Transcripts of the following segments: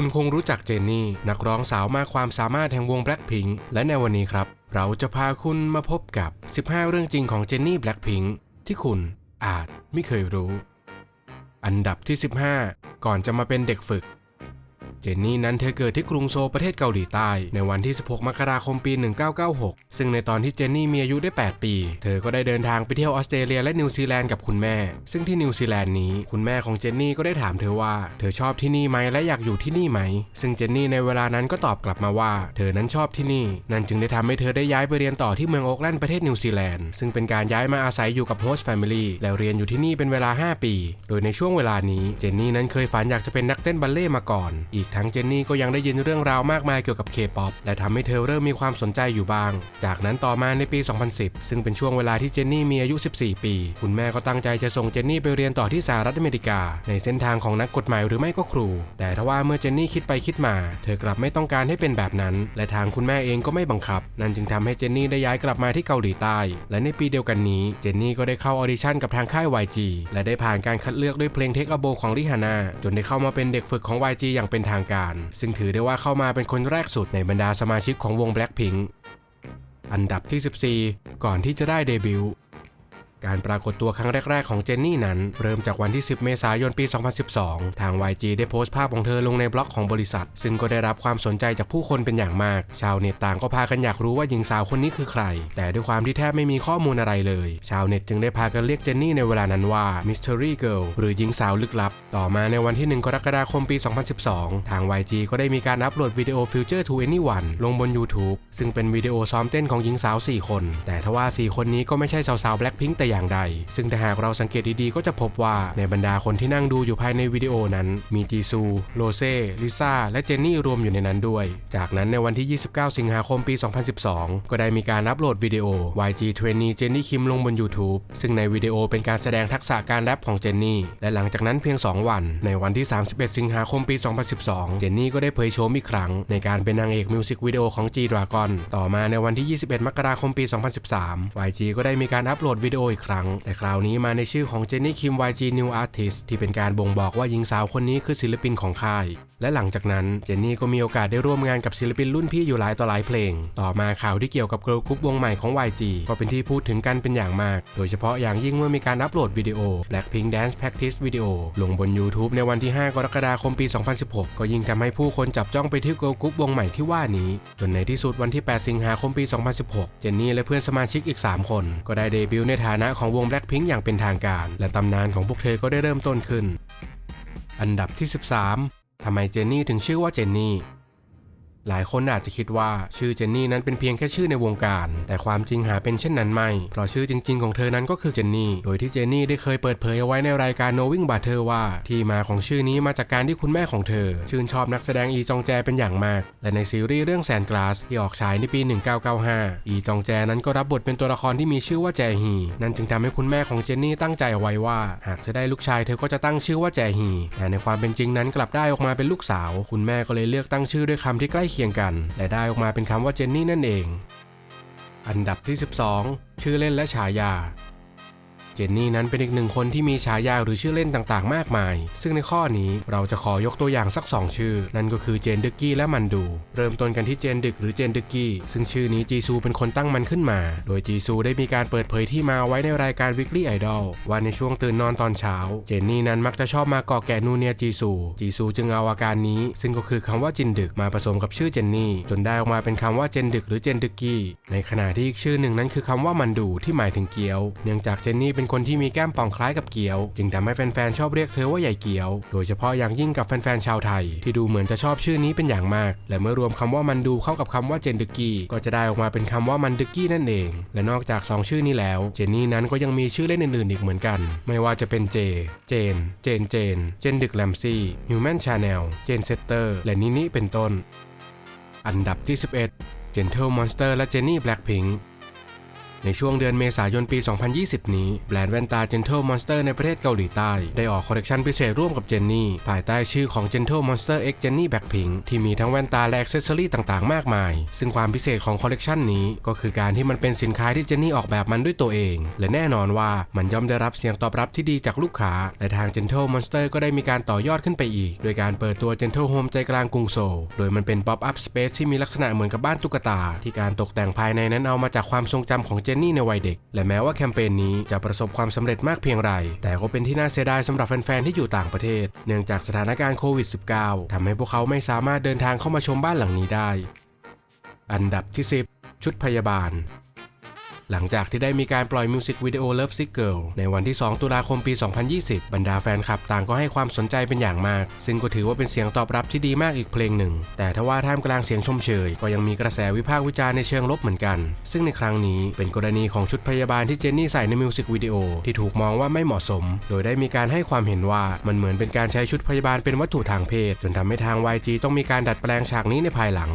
คุณคงรู้จักเจนนี่ นักร้องสาวมากความสามารถแห่งวง Blackpink และในวันนี้ครับ เราจะพาคุณมาพบกับ 15 เรื่องจริงของเจนนี่ Blackpink ที่คุณอาจไม่เคยรู้ อันดับที่ 15 ก่อนจะมาเป็นเด็กฝึก เจนนี่นั้นเธอเกิดที่กรุงโซลประเทศเกาหลีใต้ ในวันที่ 16 มกราคมปี 1996 ซึ่งในตอนที่เจนนี่มีอายุได้ 8 ปี เธอก็ได้เดินทางไปเที่ยวออสเตรเลียและนิวซีแลนด์กับคุณแม่ ซึ่งที่นิวซีแลนด์นี้ คุณแม่ของเจนนี่ก็ได้ถามเธอว่า เธอชอบที่นี่ไหมและอยากอยู่ที่นี่ไหม ซึ่งเจนนี่ในเวลานั้นก็ตอบกลับมาว่า เธอนั้นชอบที่นี่ นั่นจึงได้ทำให้เธอได้ย้ายไปเรียนต่อที่เมืองโอ๊กแลนด์ประเทศนิวซีแลนด์ ซึ่งเป็นการย้ายมาอาศัยอยู่กับโฮสต์แฟมิลี่แล้วเรียนอยู่ที่นี่เป็นเวลา 5 ปี โดยในช่วงเวลานี้ เจนนี่นั้นเคยฝันอยากจะเป็นนักเต้นบัลเล่มาก่อน อีกทั้งเจนนี่ก็ยังได้ยินเรื่องราวมากมายเกี่ยวกับเคป๊อปและทำให้เธอเริ่มมีความสนใจอยู่บ้าง จากนั้นต่อมาในปี 2010 ซึ่งเป็นช่วงเวลาที่เจนนี่มีอายุ 14 ปี คุณแม่ก็ตั้งใจจะส่งเจนนี่ไปเรียนต่อที่สหรัฐอเมริกา ในเส้นทางของนักกฎหมายหรือไม่ก็ครู แต่ทว่าเมื่อเจนนี่คิดไปคิดมา เธอกลับไม่ต้องการให้เป็นแบบนั้น และทางคุณแม่เองก็ไม่บังคับ นั่นจึงทำให้เจนนี่ได้ย้ายกลับมาที่เกาหลีใต้ และในปีเดียวกันนี้ เจนนี่ก็ได้เข้าออดิชั่นกับทางค่าย YG และได้ผ่านการคัดเลือกด้วยเพลงเทคอโบของริฮาน่าจนได้เข้ามาเป็นเด็กฝึกของ YG อย่างเป็นทางการ ซึ่งถือได้ว่าเข้ามาเป็นคนแรกสุดในบรรดาสมาชิกของวง Blackpink อันดับที่ 14 ก่อนที่จะได้เดบิวต์ การปรากฏตัวครั้งแรก ๆ ของเจนนี่นั้น เริ่มจากวันที่ 10 เมษายนปี 2012 ทาง YG ได้โพสต์ภาพของเธอลงในบล็อกของบริษัท ซึ่งก็ได้รับความสนใจจากผู้คนเป็นอย่างมาก ชาวเน็ตต่างก็พากันอยากรู้ว่าหญิงสาวคนนี้คือใคร แต่ด้วยความที่แทบไม่มีข้อมูลอะไรเลย ชาวเน็ตจึงได้พากันเรียกเจนนี่ในเวลานั้นว่า Mystery Girl หรือหญิงสาวลึกลับ ต่อมาในวันที่ 1 กรกฎาคมปี 2012 ทาง YG ก็ได้มีการอัปโหลดวิดีโอ Future to Anyone ลงบน YouTube ซึ่งเป็นวิดีโอซ้อมเต้นของหญิงสาว 4 คน แต่ทว่า 4 คนนี้ก็ไม่ใช่สาวๆ Blackpink แต่อย่างใด ซึ่งแต่หากเราสังเกตดีๆ ก็จะพบว่าในบรรดาคนที่นั่งดูอยู่ภายในวิดีโอนั้น มีจีซูโรเซ่ ลิซ่า และเจนนี่รวมอยู่ในนั้นด้วย จากนั้นในวันที่ 29 สิงหาคมปี 2012 ก็ได้มีการอัปโหลดวิดีโอ YG 20 เจนนี่คิมลงบน YouTube ซึ่งในวิดีโอเป็นการแสดงทักษะการแรปของเจนนี่ และหลังจากนั้นเพียง 2 วัน ในวันที่ 31 สิงหาคมปี 2012 เจนนี่ก็ได้เผยโฉมอีกครั้ง ในการเป็นนางเอกมิวสิกวิดีโอของ G Dragon ต่อมาในวันที่ 21 มกราคมปี 2013 YG ก็ได้มีการอัปโหลดวิดีโออีกครั้ง แต่คราวนี้มาในชื่อของเจนนี่คิม YG New Artist ที่เป็นการบ่งบอกว่าหญิงสาวคนนี้คือศิลปินของค่าย และหลังจากนั้นเจนนี่ก็มีโอกาสได้ร่วมงานกับศิลปินรุ่นพี่อยู่หลายต่อหลายเพลง ต่อมาข่าวที่เกี่ยวกับเกิร์ลกรุ๊ปวงใหม่ของ YG ก็เป็นที่พูดถึงกันเป็นอย่างมาก โดยเฉพาะอย่างยิ่งเมื่อมีการอัปโหลดวิดีโอ Blackpink Dance Practice Video ลงบน YouTube ในวันที่ 5 กรกฎาคมปี 2016 ก็ยิ่งทำให้ผู้คนจับจ้องไปที่เกิร์ลกรุ๊ปวงใหม่ที่ว่านี้ จนในที่สุดวันที่ 8 สิงหาคมปี 2016 เจนนี่และเพื่อนสมาชิกอีก 3 คน ก็ได้เดบิวต์ในฐานะของวง Blackpink อย่างเป็นทางการ และตำนานของพวกเธอก็ได้เริ่มต้นขึ้น อันดับที่ 13ทำไมเจนนี่ถึงชื่อว่าเจนนี่ หลายคนอาจจะคิดว่าชื่อเจนนี่นั้นเป็นเพียงแค่ชื่อในวงการ แต่ความจริงหาเป็นเช่นนั้นไม่ เพราะชื่อจริง ๆ ของเธอนั้นก็คือเจนนี่ โดยที่เจนนี่ได้เคยเปิดเผยเอาไว้ในรายการ Knowing Butter ว่า ที่มาของชื่อนี้มาจากการที่คุณแม่ของเธอ ชื่นชอบนักแสดงอีจองแจเป็นอย่างมาก และในซีรีส์เรื่องแซนกลาสที่ออกฉายในปี 1995 อีจองแจนั้นก็รับบทเป็นตัวละครที่มีชื่อว่าแจฮี นั่นจึงทำให้คุณแม่ของเจนนี่ตั้งใจเอาไว้ว่า หากจะได้ลูกชายเธอก็จะตั้งชื่อว่าแจฮี แต่ในความเป็นจริงนั้นกลับได้ออกมาเป็นลูกสาว คุณแม่ก็เลยเลือกตั้งชื่อด้วยคำที่ใกล้เคียงกัน และได้ออกมาเป็นคำว่าเจนนี่นั่นเอง อันดับที่ 12 ชื่อเล่นและฉายา เจนนี่นั้นเป็นอีกหนึ่งคนที่มีฉายาหรือชื่อเล่นต่างๆ มากมาย ซึ่งในข้อนี้เราจะขอยกตัวอย่างสัก 2 ชื่อ นั่นก็คือเจนดึกกี้และมันดู เริ่มต้นกันที่เจนดึกหรือเจนดึกกี้ซึ่งชื่อนี้จีซูเป็นคนตั้งมันขึ้นมา โดยจีซูได้มีการเปิดเผยที่มาไว้ในรายการ Weekly Idol ว่าในช่วงตื่นนอนตอนเช้า เจนนี่นั้นมักจะชอบมากาะแกะนูเนียจีซู จีซูจึงเอาอาการนี้ ซึ่งก็คือคำว่าจินดึกมาผสมกับชื่อเจนนี่ จนได้ออกมาเป็นคำว่าเจนดึกหรือเจนดึกกี้ในขณะที่อีกชื่อหนึ่งนั้นคือคำว่ามันดูที่หมายถึงเกี๊ยว เนื่องจากเจนนี่เป็นคนที่มีแก้มป่องคล้ายกับเกี๊ยว จึงทำให้แฟนๆชอบเรียกเธอว่าใหญ่เกี๊ยว โดยเฉพาะอย่างยิ่งกับแฟนๆชาวไทย ที่ดูเหมือนจะชอบชื่อนี้เป็นอย่างมาก และเมื่อรวมคำว่ามันดูเข้ากับคำว่าเจนดึกกี้ก็จะได้ออกมาเป็นคำว่ามันดึกกี้นั่นเอง และนอกจาก 2 ชื่อนี้แล้ว เจนนี่นั้นก็ยังมีชื่อเล่นอื่นๆอีกเหมือนกัน ไม่ว่าจะเป็นเจ เจน เจนเจน เจนดึกแลมซี่ฮิวแมนชาแนลเจนเซตเตอร์และนินิเป็นต้น อันดับที่ 11 Gentle Monster และ Jenny Blackpink ในช่วงเดือนเมษายนปี 2020 นี้แบรนด์แว่นตา Gentle Monster ในประเทศเกาหลีใต้ ได้ออกคอลเลกชันพิเศษร่วมกับเจนนี่ภายใต้ชื่อของ Gentle Monster X Jenny Blackpink ที่มีทั้งแว่นตาและอ c เซสซอรี่ต่างๆ มากมาย ซึ่งความพิเศษของคอลเลกชันนี้ ก็คือการที่มันเป็นสินค้าที่เจนนี่ออกแบบมันด้วยตัวเอง และแน่นอนว่ามันย่อมได้รับเสียงตอบรับที่ดีจากลูกค้าและทาง Gentle Monster ก็ได้มีการต่อยอดขึ้นไปอีก โดยการเปิดตัว Gentle Home ใจกลางกรุงโซลโดยมันเป็น Pop Up Space ที่มีลักษณะเหมือนกับบ้านตุ๊กตา ที่การตกแต่งภายในนั้นเอามาจากความทรงจำของจนนี่ในวัยเด็ก และแม้ว่าแคมเปญนี้จะประสบความสำเร็จมากเพียงไร แต่ก็เป็นที่น่าเสียดายสำหรับแฟนๆที่อยู่ต่างประเทศ เนื่องจากสถานการณ์โควิด -19 ทำให้พวกเขาไม่สามารถเดินทางเข้ามาชมบ้านหลังนี้ได้ อันดับที่ 10 ชุดพยาบาล หลังจากที่ได้มีการปล่อยมิวสิกวิดีโอ Love Sick Girl ในวันที่ 2 ตุลาคมปี 2020 บรรดาแฟนคลับต่างก็ให้ความสนใจเป็นอย่างมาก ซึ่งก็ถือว่าเป็นเสียงตอบรับที่ดีมากอีกเพลงหนึ่ง แต่ทว่าท่ามกลางเสียงชมเชย ก็ยังมีกระแสวิพากษ์วิจารณ์ในเชิงลบเหมือนกัน ซึ่งในครั้งนี้เป็นกรณีของชุดพยาบาลที่เจนนี่ใส่ในมิวสิกวิดีโอที่ถูกมองว่าไม่เหมาะสม โดยได้มีการให้ความเห็นว่ามันเหมือนเป็นการใช้ชุดพยาบาลเป็นวัตถุทางเพศ จนทำให้ทาง YG ต้องมีการดัดแปลงฉากนี้ในภายหลัง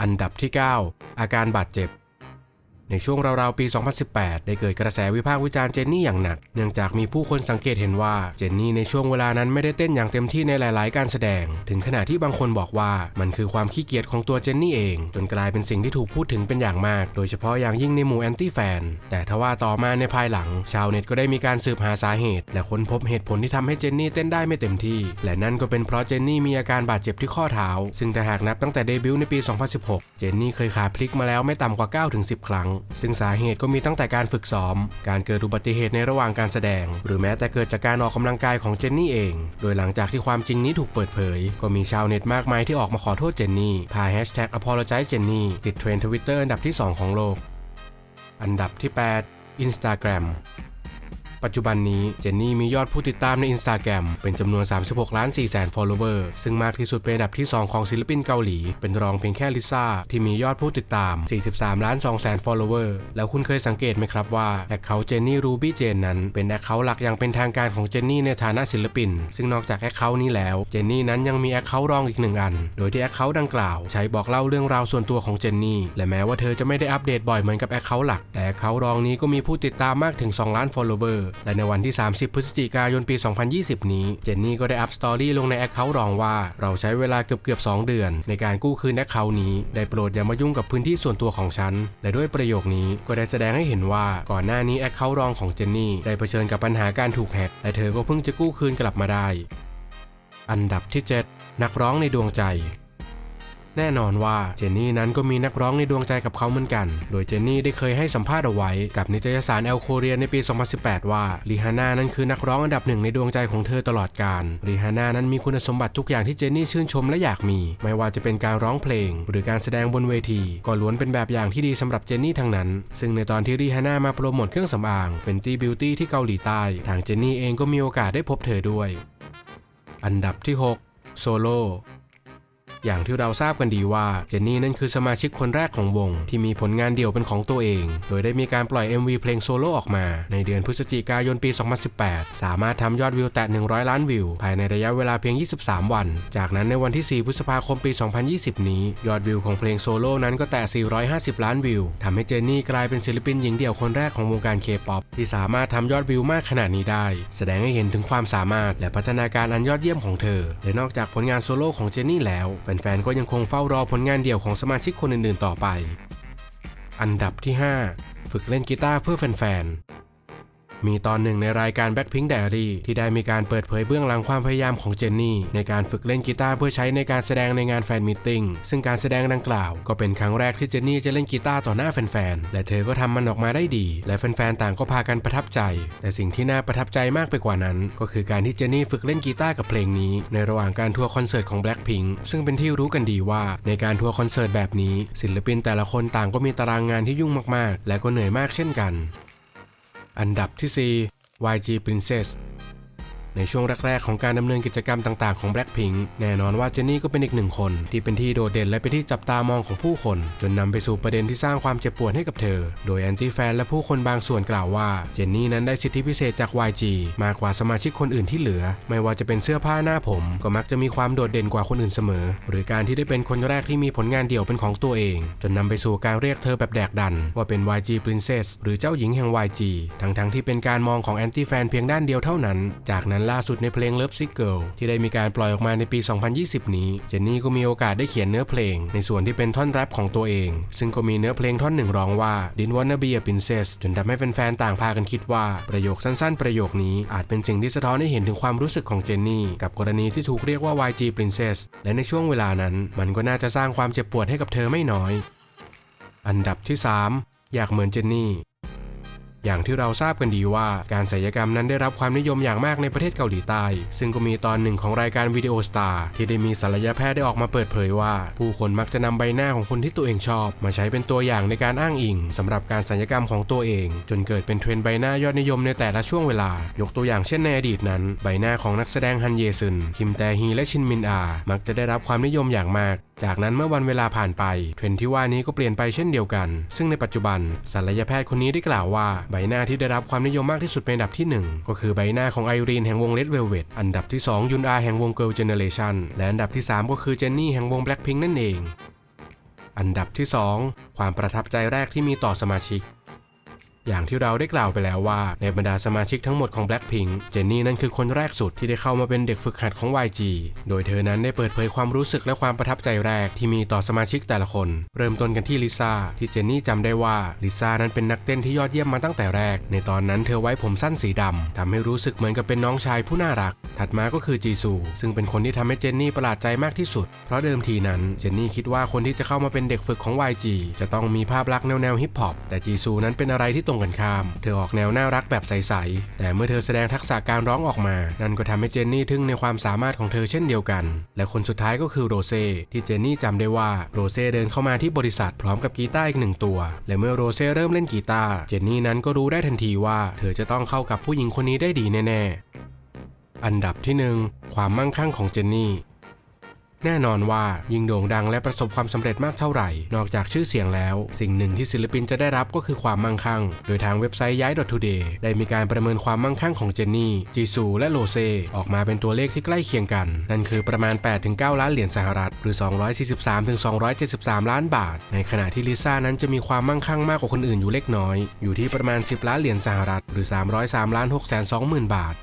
อันดับที่ 9 อาการบาดเจ็บ ในช่วงราวๆปี 2018 ได้เกิดกระแสวิพากษ์วิจารณ์เจนนี่อย่างหนัก เนื่องจากมีผู้คนสังเกตเห็นว่าเจนนี่ในช่วงเวลานั้นไม่ได้เต้นอย่างเต็มที่ในหลาย ๆ การแสดง ถึงขนาดที่บางคนบอกว่ามันคือความขี้เกียจของตัวเจนนี่เอง จนกลายเป็นสิ่งที่ถูกพูดถึงเป็นอย่างมาก โดยเฉพาะอย่างยิ่งในหมู่แอนตี้แฟน แต่ทว่าต่อมาในภายหลัง ชาวเน็ตก็ได้มีการสืบหาสาเหตุ และค้นพบเหตุผลที่ทำให้เจนนี่เต้นได้ไม่เต็มที่ และนั่นก็เป็นเพราะเจนนี่มีอาการบาดเจ็บที่ข้อเท้า ซึ่งถ้าหากนับตั้งแต่เดบิวต์ในปี 2016 เจนนี่เคยขาพลิกมาแล้วไม่ต่ำกว่า 9-10 ครั้งซึ่งสาเหตุก็มีตั้งแต่การฝึกซ้อม การเกิดอุบัติเหตุในระหว่างการแสดง หรือแม้แต่เกิดจากการออกกำลังกายของเจนนี่เอง โดยหลังจากที่ความจริงนี้ถูกเปิดเผย ก็มีชาวเน็ตมากมายที่ออกมาขอโทษเจนนี่พาแฮชแท็ก apologize เจนนี่ติดเทรนด์ทวิตเตอร์อันดับที่ 2 ของโลก อันดับที่ 8 Instagram ปัจจุบันนี้เจนนี่มียอดผู้ติดตามใน Instagram เป็นจำนวน 36 ล้าน4แสน follower ซึ่งมากที่สุดเป็นอันดับที่ 2 ของศิลปินเกาหลี เป็นรองเพียงแค่ลิซ่าที่มียอดผู้ติดตาม 43 ล้าน2แสน follower แล้วคุณเคยสังเกตไหมครับว่าแอคเคาท์เจนนี่รูบี้เจนนั้นเป็นแอคเคาท์หลักอย่างเป็นทางการของเจนนี่ในฐานะศิลปิน ซึ่งนอกจากแอคเคาท์นี้แล้วเจนนี่นั้นยังมีแอคเคาท์รองอีกหนึ่งอัน โดยที่แอคเคาท์ดังกล่าว ใช้บอกเล่าเรื่องราวส่วนตัวของเจนนี่และแม้ว่าเธอจะไม่ได้อัปเดตบ่อยเหมือนกับแอคเคาท์หลัก แต่แอคเคาท์รองนี้ก็มีผู้ติดตามมากถึง 2 ล้าน follower และในวันที่ 30 พฤศจิกายนปี 2020 นี้ เจนนี่ก็ได้อัพสตอรี่ลงในแอคเคาท์รองว่า เราใช้เวลาเกือบเกือบ2เดือน ในการกู้คืนแอคเคาท์นี้ ได้โปรดอย่ามายุ่งกับพื้นที่ส่วนตัวของฉัน และด้วยประโยคนี้ก็ได้แสดงให้เห็นว่าก่อนหน้านี้แอคเคาท์รองของเจนนี่ได้เผชิญกับปัญหาการถูกแฮกและเธอก็เพิ่งจะกู้คืนกลับมาได้ อันดับที่ 7 นักร้องในดวงใจ แน่นอนว่าเจนนี่นั้นก็มีนักร้องในดวงใจกับเขาเหมือนกัน โดยเจนนี่ได้เคยให้สัมภาษณ์เอาไว้กับนิตยสารแอลโคเรียในปี 2018 ว่ารีฮาน่านั้นคือนักร้องอันดับหนึ่งในดวงใจของเธอตลอดกาลรีฮาน่านั้นมีคุณสมบัติทุกอย่างที่เจนนี่ชื่นชมและอยากมี ไม่ว่าจะเป็นการร้องเพลง หรือการแสดงบนเวที ก็ล้วนเป็นแบบอย่างที่ดีสำหรับเจนนี่ทั้งนั้น ซึ่งในตอนที่รีฮาน่ามาโปรโมทเครื่องสำอาง Fenty Beauty ที่เกาหลีใต้ ทางเจนนี่เองก็มีโอกาสได้พบเธอด้วย อันดับที่ 6 โซโล อย่างที่เราทราบกันดีว่าเจนนี่นั่นคือสมาชิกคนแรกของวง ที่มีผลงานเดี่ยวเป็นของตัวเอง โดยได้มีการปล่อย MV เพลงโซโล่ออกมา ในเดือนพฤศจิกายนปี 2018 สามารถทำยอดวิวแตะ 100 ล้านวิว ภายในระยะเวลาเพียง 23 วัน จากนั้นในวันที่ 4 พฤษภาคมปี 2020 นี้ ยอดวิวของเพลงโซโล่นั้นก็แตะ 450 ล้านวิวทำให้เจนนี่กลายเป็นศิลปินหญิงเดี่ยวคนแรกของวงการเคป๊อปที่สามารถทำยอดวิวมากขนาดนี้ได้ แสดงให้เห็นถึงความสามารถและพัฒนาการอันยอดเยี่ยมของเธอและนอกจากผลงานโซโล่ของเจนนี่แล้วฟนๆ ก็ยังคงเฝ้ารอผลงานเดี่ยวของสมาชิกคนอื่นๆ ต่อไป อันดับที่ 5 ฝึกเล่นกีตาร์เพื่อแฟนๆ มีตอนหนึ่งในรายการ Blackpink Diary ที่ได้มีการเปิดเผยเบื้องหลังความพยายามของเจนนี่ ในการฝึกเล่นกีตาร์เพื่อใช้ในการแสดงในงานแฟนมิทติ้งซึ่งการแสดงดังกล่าว ก็เป็นครั้งแรกที่เจนนี่จะเล่นกีตาร์ต่อหน้าแฟนๆ และเธอก็ทำมันออกมาได้ดี และแฟนๆ ต่างก็พากันประทับใจ แต่สิ่งที่น่าประทับใจมากไปกว่านั้น ก็คือการที่เจนนี่ฝึกเล่นกีตาร์กับเพลงนี้ ในระหว่างการทัวร์คอนเสิร์ตของ Blackpink ซึ่งเป็นที่รู้กันดีว่าในการทัวร์คอนเสิร์ตแบบนี้ ศิลปินแต่ละคนต่างก็มีตารางงานที่ยุ่งมากๆ และก็เหนื่อยมากเช่นกัน อันดับที่ 4 YG Princess ในช่วงแรก ๆ ของการดำเนินกิจกรรมต่าง ๆ ของ Blackpink แน่นอนว่าเจนนี่ก็เป็นอีกหนึ่งคน ที่เป็นที่โดดเด่นและเป็นที่จับตามองของผู้คน จนนำไปสู่ประเด็นที่สร้างความเจ็บปวดให้กับเธอ โดยแอนตี้แฟนและผู้คนบางส่วนกล่าวว่าเจนนี่นั้นได้สิทธิพิเศษจาก YG มากกว่าสมาชิกคนอื่นที่เหลือ ไม่ว่าจะเป็นเสื้อผ้าหน้าผม ก็มักจะมีความโดดเด่นกว่าคนอื่นเสมอ หรือการที่ได้เป็นคนแรกที่มีผลงานเดี่ยวเป็นของตัวเอง จนนำไปสู่การเรียกเธอแบบแดกดัน ว่าเป็น YG Princess หรือเจ้าหญิงแห่ง YG ทั้งๆที่เป็นการมองของแอนตี้แฟนเพียงด้านเดียวเท่านั้น จากนั้นล่าสุดในเพลง Love Sick Girl ที่ได้มีการปล่อยออกมาในปี 2020 นี้ เจนนี่ก็มีโอกาสได้เขียนเนื้อเพลง ในส่วนที่เป็นท่อนแรปของตัวเอง ซึ่งก็มีเนื้อเพลงท่อนหนึ่งร้องว่า Didn't wanna be a princess จนทำให้แฟนๆต่างพากันคิดว่าประโยคสั้นๆ ประโยคนี้อาจเป็นสิ่งที่สะท้อนให้เห็นถึงความรู้สึกของเจนนี่กับกรณีที่ถูกเรียกว่า YG Princess และในช่วงเวลานั้น มันก็น่าจะสร้างความเจ็บปวดให้กับเธอไม่น้อย อันดับที่ 3 อยากเหมือนเจนนี่ อย่างที่เราทราบกันดีว่าการศัลยกรรมนั้นได้รับความนิยมอย่างมากในประเทศเกาหลีใต้ ซึ่งก็มีตอนหนึ่งของรายการวิดีโอสตาร์ที่ได้มีศัลยแพทย์ได้ออกมาเปิดเผยว่า ผู้คนมักจะนำใบหน้าของคนที่ตัวเองชอบ มาใช้เป็นตัวอย่างในการอ้างอิงสำหรับการศัลยกรรมของตัวเอง จนเกิดเป็นเทรนด์ใบหน้ายอดนิยมในแต่ละช่วงเวลา ยกตัวอย่างเช่นในอดีตนั้น ใบหน้าของนักแสดงฮันเยซึนคิมแตฮีและชินมินอา มักจะได้รับความนิยมอย่างมาก จากนั้นเมื่อวันเวลาผ่านไปเทรนที่ว่านี้ก็เปลี่ยนไปเช่นเดียวกัน ซึ่งในปัจจุบันศัลยแพทย์คนนี้ได้กล่าวว่าใบหน้าที่ได้รับความนิยมมากที่สุดเป็นอันดับที่ 1 ก็คือใบหน้าของไอรีนแห่งวงเลดเวลเวตอันดับที่ 2 ยุนอาแห่งวงเกิลเจเนเรชั่นและอันดับที่ 3 ก็คือเจนนี่แห่งวงแบล็คพิงก์นั่นเอง อันดับที่ 2 ความประทับใจแรกที่มีต่อสมาชิก อย่างที่เราได้กล่าวไปแล้วว่า ในบรรดาสมาชิกทั้งหมดของ Blackpink เจนนี่นั้นคือคนแรกสุดที่ได้เข้ามาเป็นเด็กฝึกหัดของ YG โดยเธอนั้นได้เปิดเผยความรู้สึกและความประทับใจแรกที่มีต่อสมาชิกแต่ละคน เริ่มต้นกันที่ลิซ่าที่เจนนี่จำได้ว่าลิซ่านั้นเป็นนักเต้นที่ยอดเยี่ยมมาตั้งแต่แรก ในตอนนั้นเธอไว้ผมสั้นสีดำทำให้รู้สึกเหมือนกับเป็นน้องชายผู้น่ารัก ถัดมาก็คือจีซูซึ่งเป็นคนที่ทำให้เจนนี่ประหลาดใจมากที่สุด เพราะเดิมทีนั้นเจนนี่คิดว่าคนที่จะเข้ามาเป็นเด็กฝึกของ YG จะต้องมีภาพลักษณ์แนวแนวฮิปฮอปแต่จีซูนั้นเป็นอะไรที่ตรงกันข้าม เธอออกแนวน่ารักแบบใสๆ แต่เมื่อเธอแสดงทักษะการร้องออกมา นั่นก็ทำให้เจนนี่ทึ่งในความสามารถของเธอเช่นเดียวกัน และคนสุดท้ายก็คือโรเซ่ที่เจนนี่จำได้ว่าโรเซ่เดินเข้ามาที่บริษัทพร้อมกับกีตาร์อีกหนึ่งตัว และเมื่อโรเซ่เริ่มเล่นกีตาร์เจนนี่นั้นก็รู้ได้ทันทีว่า เธอจะต้องเข้ากับผู้หญิงคนนี้ได้ดีแน่ๆอันดับที่หนึ่งความมั่งคั่งของเจนนี่ แน่นอนว่ายิ่งโด่งดังและประสบความสำเร็จมากเท่าไหร่ นอกจากชื่อเสียงแล้ว สิ่งหนึ่งที่ศิลปินจะได้รับก็คือความมั่งคั่ง โดยทางเว็บไซต์ย้าย .today ได้มีการประเมินความมั่งคั่งของเจนนี่ จีซู และโลเซ ออกมาเป็นตัวเลขที่ใกล้เคียงกัน นั่นคือประมาณ 8-9 ล้านเหรียญสหรัฐ หรือ 243-273 ล้านบาท ในขณะที่ลิซ่านั้นจะมีความมั่งคั่งมากกว่าคนอื่นอยู่เล็กน้อย อยู่ที่ประมาณ 10 ล้านเหรียญสหรัฐ หรือ 303ล้าน6 2 0 0 0 0 บาท